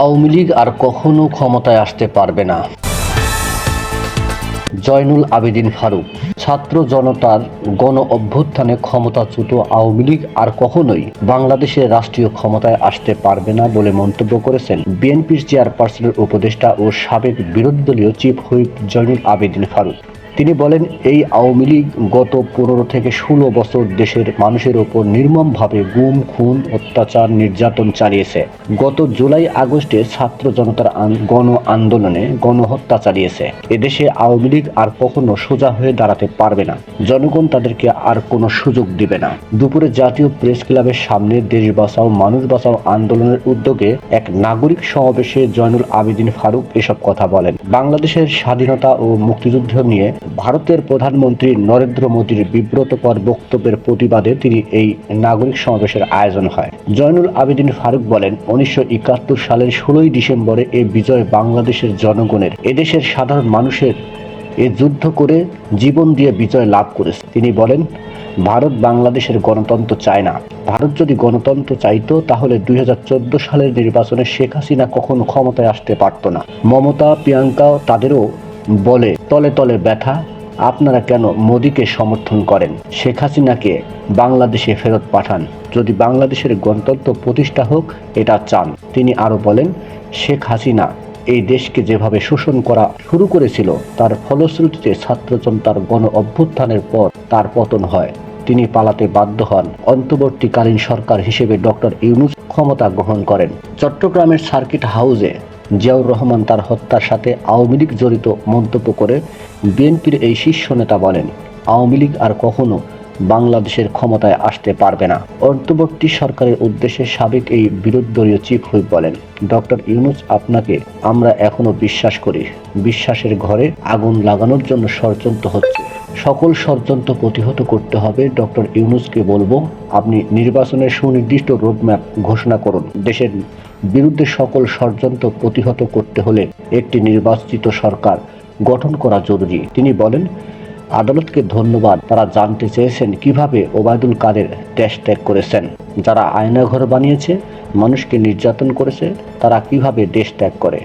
আওয়ামী লীগ আর কখনো ক্ষমতায় আসতে পারবে না। জয়নুল আবেদিন ফারুক, ছাত্র জনতার গণ অভ্যুত্থানে ক্ষমতাচ্যুত আওয়ামী লীগ আর কখনোই বাংলাদেশের রাষ্ট্রীয় ক্ষমতায় আসতে পারবে না বলে মন্তব্য করেছেন বিএনপির চেয়ারপারসনের উপদেষ্টা ও সাবেক বিরোধী দলীয় চিফ হুইপ জয়নুল আবেদিন ফারুক। তিনি বলেন, এই আওয়ামী লীগ গত পনেরো থেকে ষোলো বছর দেশের মানুষের ওপর নির্মমভাবে গুম, খুন, অত্যাচার, নির্যাতন চালিয়েছে। গত জুলাই আগস্টে ছাত্র জনতার গণ আন্দোলনে গণহত্যা চালিয়েছে। এদেশে আওয়ামী লীগ আর কখনো সোজা হয়ে দাঁড়াতে পারবে না। জনগণ তাদেরকে আর কোনো সুযোগ দিবে না। দুপুরে জাতীয় প্রেস ক্লাবের সামনে দেশ বাঁচাও, মানুষ বাঁচাও আন্দোলনের উদ্যোগে এক নাগরিক সমাবেশে জয়নুল আবেদিন ফারুক এসব কথা বলেন। বাংলাদেশের স্বাধীনতা ও মুক্তিযুদ্ধ নিয়ে ভারতের প্রধানমন্ত্রী নরেন্দ্র মোদীর বিব্রতকর বক্তব্যের প্রতিবাদে তিনি এই নাগরিক সমাবেশের আয়োজন হয়। জয়নুল আবেদিন ফারুক বলেন, উনিশশো একাত্তর সালের ষোলোই ডিসেম্বরে এই বিজয় বাংলাদেশের জনগণের এদেশের সাধারণ মানুষের, এ যুদ্ধ করে জীবন দিয়ে বিজয় লাভ করেছে। তিনি বলেন, ভারত বাংলাদেশের গণতন্ত্র চায় না। ভারত যদি গণতন্ত্র চাইতো, তাহলে দুই হাজার চোদ্দ সালের নির্বাচনে শেখ হাসিনা কখনো ক্ষমতায় আসতে পারতো না। মমতা, প্রিয়াঙ্কা তাদেরও বলে, তলে তলে ব্যথা, আপনারা কেন মোদীকে সমর্থন করেন? শেখ হাসিনাকে বাংলাদেশে ফেরত পাঠান। যদি বাংলাদেশের গণতন্ত্র প্রতিষ্ঠা হোক, এটা চান। তিনি আরও বলেন, শেখ হাসিনা এই দেশকে যেভাবে শোষণ করা শুরু করেছিল, তার ফলশ্রুতিতে ছাত্র জনতার গণ অভ্যুত্থানের পর তার পতন হয়। তিনি পালাতে বাধ্য হন। অন্তর্বর্তীকালীন সরকার হিসেবে ডক্টর ইউনুস ক্ষমতা গ্রহণ করেন। চট্টগ্রামের সার্কিট হাউসে জিয়াউর রহমান তার হত্যার সাথে আওয়ামী লীগ জড়িত মন্তব্য করে বিএনপির এই শীর্ষ নেতা বলেন, আওয়ামী লীগ আর কখনো বাংলাদেশের ক্ষমতায় আসতে পারবে না। অন্তর্বর্তী সরকারের উদ্দেশ্যে সাবেক এই বিরোধী চিফ হুইপ বলেন, ডক্টর ইউনুস, আপনাকে আমরা এখনও বিশ্বাস করি। বিশ্বাসের ঘরে আগুন লাগানোর জন্য ষড়যন্ত্র হচ্ছে। সকল ষড়যন্ত্র প্রতিহত করতে হবে। ডক্টর ইউনুসকে বলব, আপনি নির্বাচনের সুনির্দিষ্ট রোডম্যাপ ঘোষণা করুন। দেশের বিরুদ্ধে সকল ষড়যন্ত্র প্রতিহত করতে হলে একটি নির্বাচিত সরকার গঠন করা জরুরি। তিনি বলেন, আদালতকে ধন্যবাদ। তারা জানতে চেয়েছেন কীভাবে ওবায়দুল কাদের দেশ ত্যাগ করেছেন। যারা আয়নাঘর বানিয়েছে, মানুষকে নির্যাতন করেছে, তারা কীভাবে দেশ ত্যাগ করে?